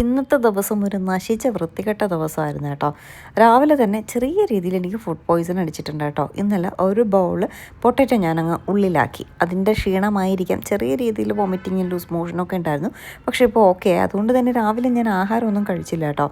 ഇന്നത്തെ ദിവസം ഒരു നശിച്ച വൃത്തികെട്ട ദിവസമായിരുന്നു കേട്ടോ. രാവിലെ തന്നെ ചെറിയ രീതിയിൽ എനിക്ക് ഫുഡ് പോയിസൺ അടിച്ചിട്ടുണ്ട് കേട്ടോ. ഇന്നലെ ഒരു ബൗൾ പൊട്ടറ്റോ ഞാനങ്ങ് ഉള്ളിലാക്കി. അതിന്റെ ക്ഷീണമായിരിക്കാം. ചെറിയ രീതിയിൽ വോമിറ്റിങ്ങും ലൂസ് മോഷനൊക്കെ ഉണ്ടായിരുന്നു. പക്ഷേ ഇപ്പോൾ ഓക്കെ അതുകൊണ്ട് തന്നെ രാവിലെ ഞാൻ ആഹാരമൊന്നും കഴിച്ചില്ല കേട്ടോ.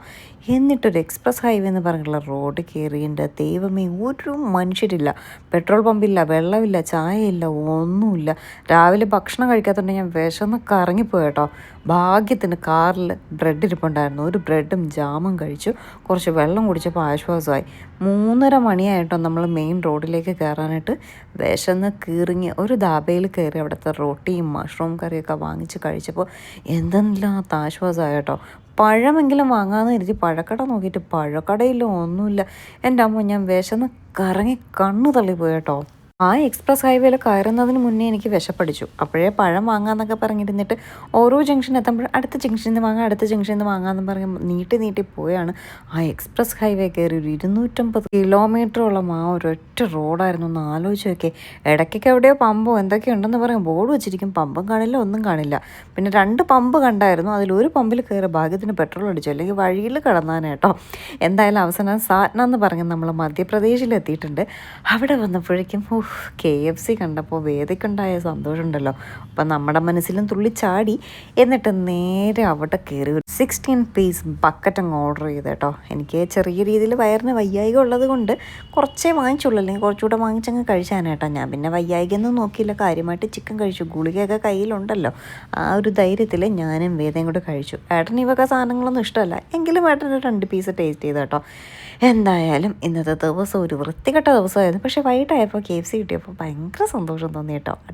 എന്നിട്ടൊരു എക്സ്പ്രസ് ഹൈവേ എന്ന് പറഞ്ഞുള്ള റോഡ് കയറിയുണ്ട്. ദൈവമേ ഒരു മനുഷ്യരില്ല. പെട്രോൾ പമ്പില്ല വെള്ളമില്ല ചായയില്ല ഒന്നുമില്ല. രാവിലെ ഭക്ഷണം കഴിക്കാത്തതുകൊണ്ട് ഞാൻ വിശന്ന് കറങ്ങിപ്പോയി കേട്ടോ. ഭാഗ്യത്തിന് കാറിൽ ബ്രെഡ് ഇരിപ്പുണ്ടായിരുന്നു ഒരു ബ്രെഡും ജാമും കഴിച്ചു. കുറച്ച് വെള്ളം കുടിച്ചപ്പോൾ ആശ്വാസമായി. മൂന്നര മണിയായിട്ടോ നമ്മൾ മെയിൻ റോഡിലേക്ക് കയറാനായിട്ട് വിശന്ന് കീറിങ്ങി ഒരു ധാബയിൽ കയറി അവിടുത്തെ റൊട്ടിയും മഷ്റൂം കറിയൊക്കെ വാങ്ങിച്ച് കഴിച്ചപ്പോൾ എന്തെന്നില്ലാത്ത ആശ്വാസമായി കേട്ടോ പഴമെങ്കിലും വാങ്ങാമെന്ന് കരുതി പഴക്കട നോക്കിയിട്ട് പഴക്കടയില്ല ഒന്നുമില്ല എന്റെ അമ്മ ഞാൻ വിശന്ന് കറങ്ങി കണ്ണു തള്ളിപ്പോയി കേട്ടോ. ആ എക്സ്പ്രസ് ഹൈവേയിൽ കയറുന്നതിന് മുന്നേ എനിക്ക് വിശപ്പടിച്ചു. അപ്പോഴേ പഴം വാങ്ങാന്നൊക്കെ പറഞ്ഞിരുന്നിട്ട് ഓരോ ജംഗ്ഷൻ എത്തുമ്പോൾ അടുത്ത ജംഗ്ഷനിൽ നിന്ന് വാങ്ങാം അടുത്ത ജംഗ്ഷനിൽ നിന്ന് വാങ്ങാമെന്ന് പറഞ്ഞ് നീട്ടി നീട്ടി പോയാണ്. ആ എക്സ്പ്രസ് ഹൈവേ കയറി ഒരു ഇരുന്നൂറ്റമ്പത് കിലോമീറ്ററോളം ആ ഒരൊറ്റ റോഡായിരുന്നു. ഒന്ന് ആലോചിച്ച് നോക്കിയേ. ഇടയ്ക്കൊക്കെ എവിടെയോ പമ്പോ എന്തൊക്കെ ഉണ്ടെന്ന് പറയും. ബോർഡ് വെച്ചിരിക്കും. പമ്പും കാണില്ല ഒന്നും കാണില്ല. പിന്നെ രണ്ട് പമ്പ് കണ്ടായിരുന്നു. അതിലൊരു പമ്പിൽ കയറി ഭാഗ്യത്തിന് പെട്രോൾ അടിച്ചു. അല്ലെങ്കിൽ വഴിയിൽ കടന്നാനേട്ടോ എന്തായാലും അവസാനം സാറ്റ്ന എന്ന് പറഞ്ഞ് നമ്മൾ മധ്യപ്രദേശിൽ എത്തിയിട്ടുണ്ട് അവിടെ വന്നപ്പോഴേക്കും കെ എഫ് സി കണ്ടപ്പോൾ വേദിക്കുണ്ടായ സന്തോഷമുണ്ടല്ലോ. അപ്പം നമ്മുടെ മനസ്സിലും തുള്ളി ചാടി എന്നിട്ട് നേരെ അവിടെ കയറി സിക്സ്റ്റീൻ പീസ് ബക്കറ്റ് അങ്ങ് ഓർഡർ ചെയ്ത് കേട്ടോ എനിക്ക് ചെറിയ രീതിയിൽ വയറിന് വയ്യായിക ഉള്ളത് കൊണ്ട് കുറച്ചേ വാങ്ങിച്ചുള്ളൂ. അല്ലെങ്കിൽ കുറച്ചുകൂടെ വാങ്ങിച്ചങ്ങ് കഴിച്ചാനേട്ടാ ഞാൻ പിന്നെ വയ്യായികൊന്നും നോക്കിയില്ല. കാര്യമായിട്ട് ചിക്കൻ കഴിച്ചു. ഗുളികയൊക്കെ കയ്യിലുണ്ടല്ലോ. ആ ഒരു ധൈര്യത്തിൽ ഞാനും വേദയും കൂടെ കഴിച്ചു. ഏട്ടന് ഈ വക സാധനങ്ങളൊന്നും ഇഷ്ടമല്ല. എങ്കിലും ഏട്ടന് രണ്ട് പീസ് ടേസ്റ്റ് ചെയ്ത് കേട്ടോ. എന്തായാലും ഇന്നത്തെ ദിവസം ഒരു വൃത്തികെട്ട ദിവസമായിരുന്നു. പക്ഷേ വൈകിട്ടായപ്പോൾ കെ എഫ് സി കിട്ടിയപ്പോൾ ഭയങ്കര സന്തോഷം തോന്നി കേട്ടോ.